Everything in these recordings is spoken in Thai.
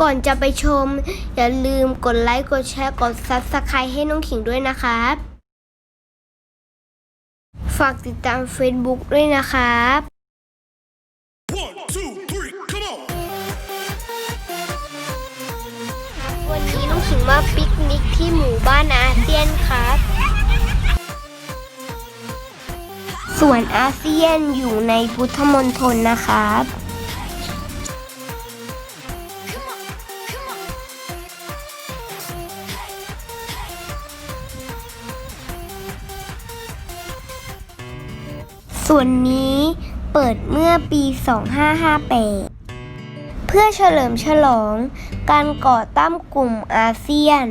ก่อนจะไปชม อย่าลืมกดไลค์กดแชร์กด Subscribe ให้น้องขิงด้วยนะครับ ฝากติดตาม Facebook ด้วยนะครับ One, two, three, come on! วันนี้น้องขิงมาปิกนิกที่หมู่บ้านอาเซียนครับ ส่วนอาเซียนอยู่ในพุทธมณฑลนะครับ ส่วนนี้เปิดเมื่อปี 2558 เพื่อเฉลิมฉลองการก่อตั้งกลุ่มอาเซียน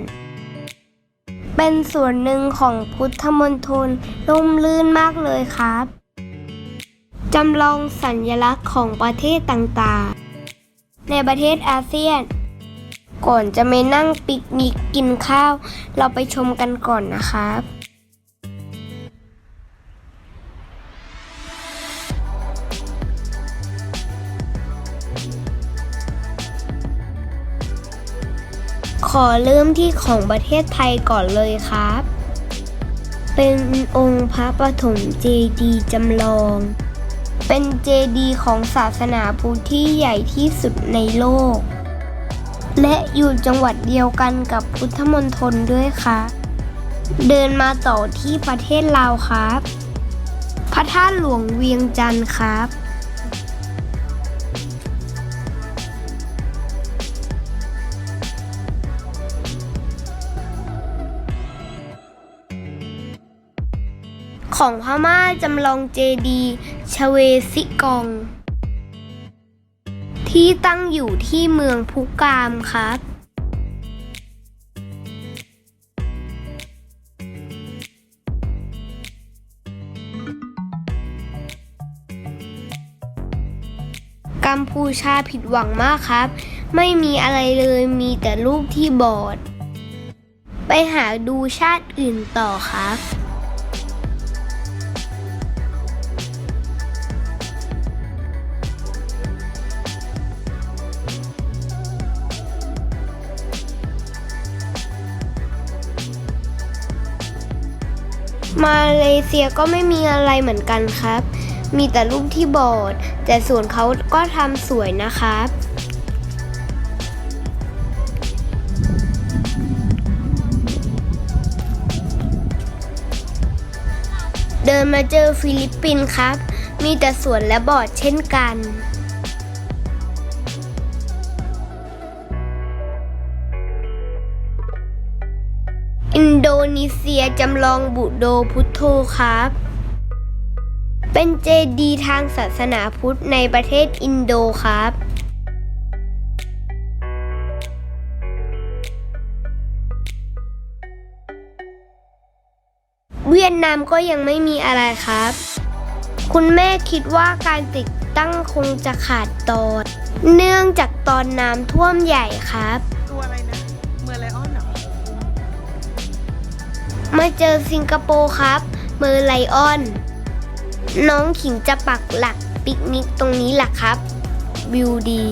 เป็นส่วนหนึ่งของพุทธมณฑลร่มรื่นมากเลยครับ จำลองสัญลักษณ์ของประเทศต่างๆ ในประเทศอาเซียน ก่อนจะไปนั่งปิกนิกกินข้าว เราไปชมกันก่อนนะครับ ขอเริ่มที่ของประเทศไทยก่อนเลยครับ เป็นองค์พระปฐมเจดีย์จำลอง เป็นเจดีย์ของศาสนาพุทธที่ใหญ่ที่สุดในโลก และอยู่จังหวัดเดียวกันกับพุทธมณฑลด้วยค่ะ เดินมาต่อที่ประเทศลาวครับ พระธาตุหลวงเวียงจันทร์ครับ ของพม่าจำลองเจดีชเวซิกอง ที่ตั้งอยู่ที่เมืองพุกามครับกัมพูชาผิดหวังมากครับ ไม่มีอะไรเลยมีแต่รูปที่บอด ไปหาดูชาติอื่นต่อครับ มาเลเซียก็ไม่มีอะไรเหมือนกันครับ มีแต่รูปที่บอด แต่ส่วนเขาก็ทำสวยนะครับเดินมาเจอฟิลิปปินส์ครับ มีแต่สวนและบอดเช่นกัน นโดนีเซียจำลองบุโดพุทโธครับ เป็นเจดีย์ทางศาสนาพุทธในประเทศอินโดครับเวียดนามก็ยังไม่มีอะไรครับ คุณแม่คิดว่าการติดตั้งคงจะขาดตอน เนื่องจากตอนน้ำท่วมใหญ่ครับ ตัวอะไรนะ มาเจอสิงคโปร์ครับ เมอร์ไลออน น้องขิงจะปักหลักปิกนิกตรงนี้แหละครับ วิวดี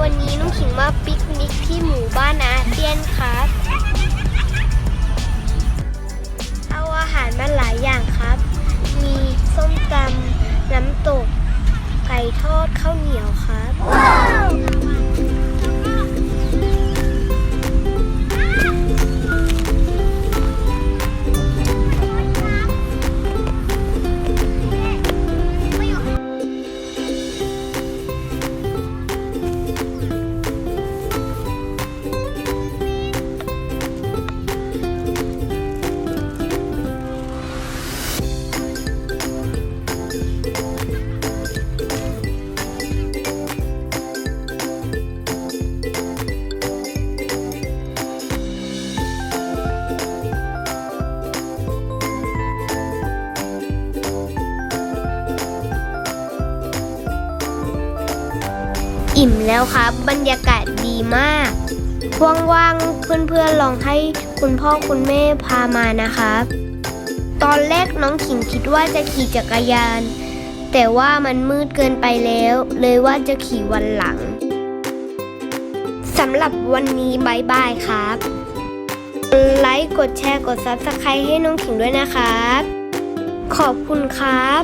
วันนี้น้องขิงมาปิกนิกที่หมู่บ้านอาเซียนครับ เอาอาหารมาหลายอย่าง ดข้าวเหนียวครับ อิ่มแล้วครับ บรรยากาศดีมาก ว่างๆ เพื่อนๆ ลองให้คุณพ่อคุณแม่พามานะครับ ตอนแรกน้องขิงคิดว่าจะขี่จักรยาน แต่ว่ามันมืดเกินไปแล้ว เลยว่าจะขี่วันหลังสำหรับวันนี้บายบายครับ ไลค์ กดแชร์ กด Subscribe ให้น้องขิงด้วยนะครับ ขอบคุณครับ